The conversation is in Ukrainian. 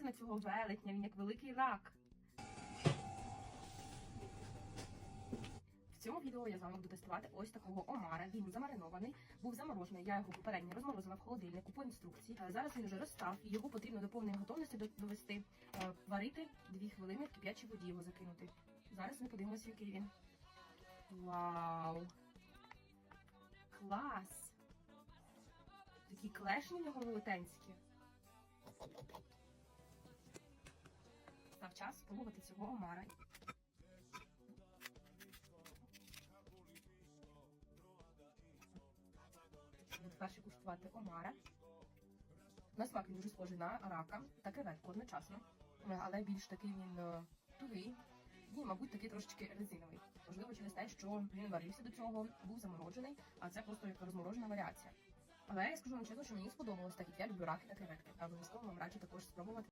подивіться на цього велетня, він як великий рак. В цьому відео я з вами буду тестувати ось такого омара. Він замаринований, був заморожений. Я його попередньо розморозила в холодильнику по інструкції. Е, Зараз він вже розстав, його потрібно до повної готовності довести. Е, Варити 2 хвилини в кип'ячій воді його закинути. Зараз ми подивимося, який він. Вау! Клас! Такі клешні в нього велетенські. Став час спробувати цього омара. Буду перше куштувати омара. На смак він дуже схожий на рака та креветку одночасно, але більш такий він е, тугий і, мабуть, такий трошечки резиновий. Можливо, через те, що він варився до цього, був заморожений, а це просто як розморожена варіація. Але я скажу вам чесно, що мені сподобалось, так як я люблю раки та креветки. А обов'язково вам раджу також спробувати.